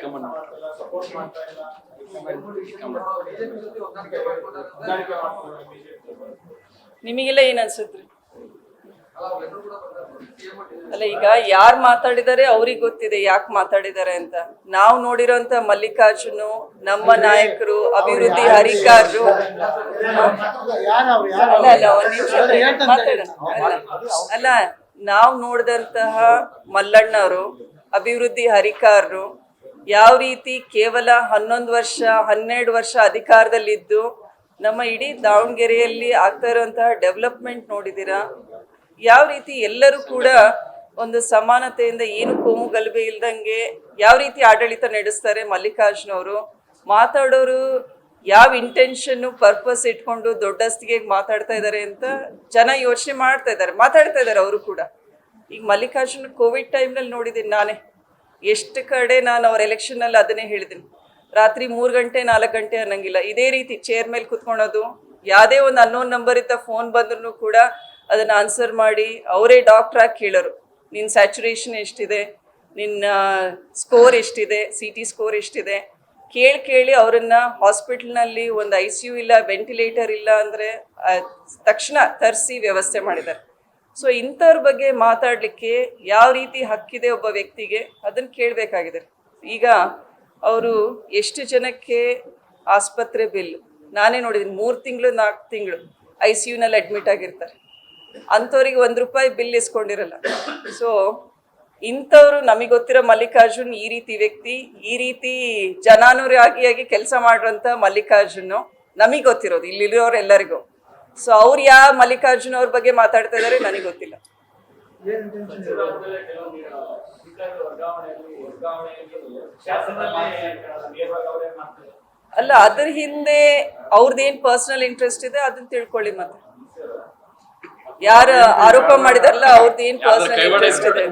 BJP ನಿಮಗೆಲ್ಲ ಏನ್ ಅನ್ಸುತ್ತೆ ಅಲ್ಲ, ಈಗ ಯಾರು ಮಾತಾಡಿದ್ದಾರೆ ಅವ್ರಿಗೆ ಗೊತ್ತಿದೆ ಯಾಕೆ ಮಾತಾಡಿದ್ದಾರೆ ಅಂತ. ನಾವು ನೋಡಿರೋಂತ ಮಲ್ಲಿಕಾರ್ಜುನು, ನಮ್ಮ ನಾಯಕರು, ಅಭಿವೃದ್ಧಿ ಹರಿಕಾರರು. ಅಲ್ಲ. ಅಲ್ಲ. ಅಲ್ಲ, ನಾವು ನೋಡಿದಂತಹ ಮಲ್ಲಣ್ಣವರು, ಅಭಿವೃದ್ಧಿ ಹರಿಕಾರರು ಯಾವ ರೀತಿ ಕೇವಲ ಹನ್ನೊಂದು ವರ್ಷ, ಹನ್ನೆರಡು ವರ್ಷ ಅಧಿಕಾರದಲ್ಲಿದ್ದು ನಮ್ಮ ಇಡೀ ದಾವಣಗೆರೆಯಲ್ಲಿ ಆಗ್ತಾ ಇರುವಂತಹ ಡೆವಲಪ್ಮೆಂಟ್ ನೋಡಿದ್ದೀರಾ? ಯಾವ ರೀತಿ ಎಲ್ಲರೂ ಕೂಡ ಒಂದು ಸಮಾನತೆಯಿಂದ ಏನು ಕೋಮು ಗಲಭೆ ಇಲ್ದಂಗೆ ಯಾವ ರೀತಿ ಆಡಳಿತ ನಡೆಸ್ತಾರೆ ಮಲ್ಲಿಕಾರ್ಜುನ್ ಅವರು? ಮಾತಾಡೋರು ಯಾವ ಇಂಟೆನ್ಷನ್ ಪರ್ಪಸ್ ಇಟ್ಕೊಂಡು ದೊಡ್ಡಸ್ತಿಗೆ ಮಾತಾಡ್ತಾ ಇದ್ದಾರೆ ಅಂತ ಜನ ಯೋಚನೆ ಮಾಡ್ತಾ ಇದ್ದಾರೆ, ಮಾತಾಡ್ತಾ ಇದ್ದಾರೆ ಅವರು ಕೂಡ. ಈಗ ಮಲ್ಲಿಕಾರ್ಜುನ ಕೋವಿಡ್ ಟೈಮ್ನಲ್ಲಿ ನೋಡಿದ್ದೀನಿ ನಾನೇ. ಎಷ್ಟು ಕಡೆ ನಾನು ಅವ್ರ ಎಲೆಕ್ಷನ್ನಲ್ಲಿ ಅದನ್ನೇ ಹೇಳಿದ್ದೀನಿ. ರಾತ್ರಿ ಮೂರು ಗಂಟೆ, ನಾಲ್ಕು ಗಂಟೆ ಅನ್ನಂಗಿಲ್ಲ. ಇದೇ ರೀತಿ ಚೇರ್ ಮೇಲೆ ಕುತ್ಕೊಳೋದು, ಯಾವುದೇ ಒಂದು ಅನ್ನೋನ್ ನಂಬರ್ ಇದ್ದ ಫೋನ್ ಬಂದ್ರೂ ಕೂಡ ಅದನ್ನು ಆನ್ಸರ್ ಮಾಡಿ, ಅವರೇ ಡಾಕ್ಟ್ರ್ ಆಗಿ ಕೇಳೋರು. ನಿನ್ನ ಸ್ಯಾಚುರೇಷನ್ ಎಷ್ಟಿದೆ? ನಿನ್ನ ಸ್ಕೋರ್ ಎಷ್ಟಿದೆ? ಸಿ ಟಿ ಸ್ಕೋರ್ ಎಷ್ಟಿದೆ? ಕೇಳಿ ಕೇಳಿ ಅವರನ್ನು ಹಾಸ್ಪಿಟಲ್ನಲ್ಲಿ ಒಂದು ಐ ಸಿ ಯು ಇಲ್ಲ ವೆಂಟಿಲೇಟರ್ ಇಲ್ಲ ಅಂದರೆ ತಕ್ಷಣ ತರಿಸಿ ವ್ಯವಸ್ಥೆ ಮಾಡಿದ್ದಾರೆ. ಸೊ ಇಂಥವ್ರ ಬಗ್ಗೆ ಮಾತಾಡಲಿಕ್ಕೆ ಯಾವ ರೀತಿ ಹಕ್ಕಿದೆ ಒಬ್ಬ ವ್ಯಕ್ತಿಗೆ ಅದನ್ನು ಕೇಳಬೇಕಾಗಿದೆ. ಈಗ ಅವರು ಎಷ್ಟು ಜನಕ್ಕೆ ಆಸ್ಪತ್ರೆ ಬಿಲ್, ನಾನೇ ನೋಡಿದ್ದೀನಿ ಮೂರು ತಿಂಗಳು, ನಾಲ್ಕು ತಿಂಗಳು ಐ ಸಿ ಯುನಲ್ಲಿ ಅಡ್ಮಿಟ್ ಆಗಿರ್ತಾರೆ. ಅಂಥವ್ರಿಗೆ ಒಂದು ರೂಪಾಯಿ ಬಿಲ್ ಇಸ್ಕೊಂಡಿರಲ್ಲ. ಸೊ ಇಂಥವ್ರು ನಮಗೆ ಗೊತ್ತಿರೋ ಮಲ್ಲಿಕಾರ್ಜುನ್ ಈ ರೀತಿ ವ್ಯಕ್ತಿ, ಈ ರೀತಿ ಜನಾನುರಾಗಿಯಾಗಿ ಕೆಲಸ ಮಾಡಿರೋಂಥ ಮಲ್ಲಿಕಾರ್ಜುನು ನಮಗೆ ಗೊತ್ತಿರೋದು, ಇಲ್ಲಿರೋರೆಲ್ಲರಿಗೂ. ಸೊ ಅವ್ರು ಯಾವ ಮಲ್ಲಿಕಾರ್ಜುನ ಅವ್ರ ಬಗ್ಗೆ ಮಾತಾಡ್ತಾ ಇದ್ದಾರೆ ನನಗೆ ಗೊತ್ತಿಲ್ಲ. ಅಲ್ಲ ಅದ್ರ ಹಿಂದೆ ಅವ್ರದ್ದೇನ್ ಪರ್ಸನಲ್ ಇಂಟ್ರೆಸ್ಟ್ ಇದೆ ಅದನ್ನ ತಿಳ್ಕೊಳ್ಳಿ ಮತ್ತೆ. ಯಾರು ಆರೋಪ ಮಾಡಿದಾರಲ್ಲ ಅವ್ರದ್ದು ಏನ್ ಪರ್ಸನಲ್ ಇಂಟ್ರೆಸ್ಟ್ ಇದೆ.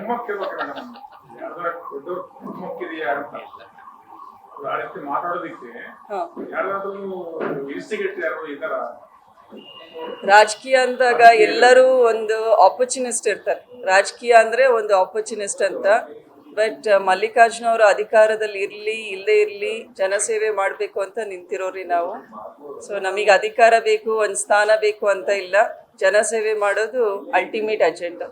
ಮಾತಾಡೋದಿಕ್ಕೆ ಹಾ. ಯಾರಾದ್ರೂ ಇನ್ಸ್ಟಿಗೇಟ್ ಯಾರು ಇದಾರ ರಾಜಕೀಯ ಅಂದಾಗ ಎಲ್ಲರೂ ಒಂದು ಆಪರ್ಚುನಿಸ್ಟ್ ಇರ್ತಾರೆ. ರಾಜಕೀಯ ಅಂದ್ರೆ ಒಂದು ಆಪರ್ಚುನಿಸ್ಟ್ ಅಂತ. ಬಟ್ ಮಲ್ಲಿಕಾರ್ಜುನ ಅವರು ಅಧಿಕಾರದಲ್ಲಿ ಇರಲಿ ಇಲ್ಲದೆ ಇರಲಿ ಜನಸೇವೆ ಮಾಡಬೇಕು ಅಂತ ನಿಂತಿರೋರಿ ನಾವು. ಸೊ ನಮಗೆ ಅಧಿಕಾರ ಬೇಕು, ಒಂದು ಸ್ಥಾನ ಬೇಕು ಅಂತ ಇಲ್ಲ. ಜನಸೇವೆ ಮಾಡೋದು ಅಲ್ಟಿಮೇಟ್ ಅಜೆಂಡಾ